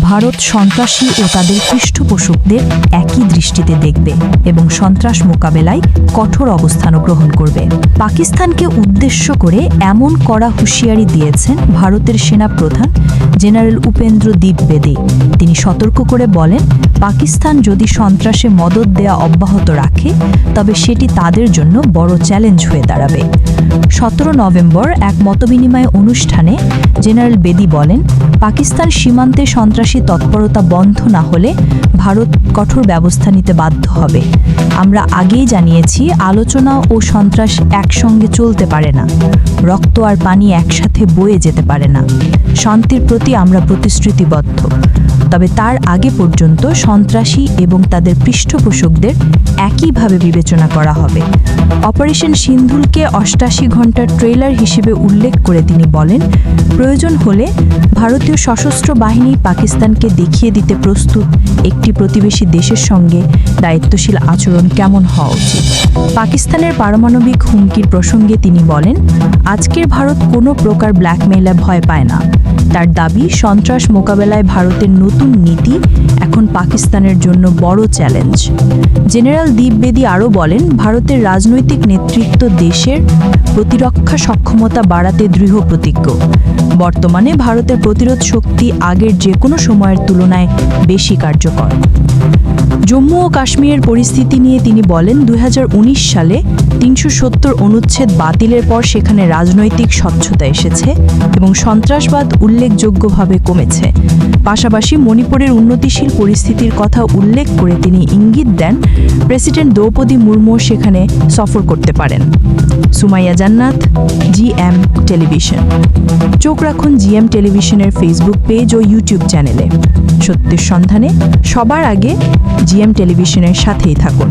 ভারত সন্ত্রাসী ও তাদের পৃষ্ঠপোষকদের একই দৃষ্টিতে দেখবে এবং সন্ত্রাস মোকাবেলায় কঠোর অবস্থানও গ্রহণ করবে। পাকিস্তানকে উদ্দেশ্য করে এমন কড়া হুঁশিয়ারি দিয়েছেন ভারতের সেনাপ্রধান জেনারেল উপেন্দ্র দ্বীপবেদী। তিনি সতর্ক করে বলেন, পাকিস্তান যদি সন্ত্রাসে মদত দেয়া অব্যাহত রাখে, তবে সেটি তাদের জন্য বড় চ্যালেঞ্জ হয়ে দাঁড়াবে। সতেরো নভেম্বর এক মতবিনিময় অনুষ্ঠানে জেনারেল বেদি বলেন, পাকিস্তান সীমান্তে সন্ত্রাসী তৎপরতা বন্ধ না হলে ভারত কঠোর ব্যবস্থা নিতে বাধ্য হবে। আমরা আগেই জানিয়েছি, আলোচনা ও সন্ত্রাস একসঙ্গে চলতে পারে না। রক্ত আর পানি একসাথে বয়ে যেতে পারে না। শান্তির প্রতি আমরা প্রতিশ্রুতিবদ্ধ। তবে তার আগে পর্যন্ত সন্ত্রাসী এবং তাদের পৃষ্ঠপোষকদের একইভাবে বিবেচনা করা হবে। অপারেশন সিন্ধুলকে অষ্টাশি ঘণ্টার ট্রেলার হিসেবে উল্লেখ করে তিনি বলেন প্রয়োজন হলে ভারতীয় সশস্ত্র বাহিনী পাকিস্তানকে দেখিয়ে দিতে প্রস্তুত একটি প্রতিবেশী দেশের সঙ্গে দায়িত্বশীল আচরণ কেমন হওয়া উচিত? পাকিস্তানের পারমাণবিক হুমকির প্রসঙ্গে তিনি বলেন, আজকের ভারত কোনো প্রকার ব্ল্যাকমেইলে ভয় পায় না। তার দাবি, সন্ত্রাস মোকাবেলায় ভারতের নতুন নীতি এখন পাকিস্তানের জন্য বড় চ্যালেঞ্জ। জেনারেল দ্বীপবেদী আরও বলেন, ভারতের রাজনৈতিক নেতৃত্ব দেশের প্রতিরক্ষা সক্ষমতা বাড়াতে দৃঢ় প্রতিজ্ঞ। বর্তমানে ভারতের প্রতিরোধ শক্তি আগের যে কোনো সময়ের তুলনায় বেশি কার্যকর। জম্মু ও কাশ্মীরের পরিস্থিতি নিয়ে তিনি বলেন দু হাজার উনিশ সালে তিনশো সত্তর অনুচ্ছেদ বাতিলের পর সেখানে রাজনৈতিক স্বচ্ছতা এসেছে এবং সন্ত্রাসবাদ উল্লেখযোগ্যভাবে কমেছে। পাশাপাশি মণিপুরের উন্নতিশীল পরিস্থিতির কথা উল্লেখ করে তিনি ইঙ্গিত দেন, প্রেসিডেন্ট দ্রৌপদী মুর্মু সেখানে সফর করতে পারেন। সুমাইয়া জান্নাত, জিএম টেলিভিশন। চোখ রাখুন জিএম টেলিভিশনের ফেসবুক পেজ ও ইউটিউব চ্যানেলে। সত্যের সন্ধানে সবার আগে জিএম টেলিভিশনের সাথেই থাকুন।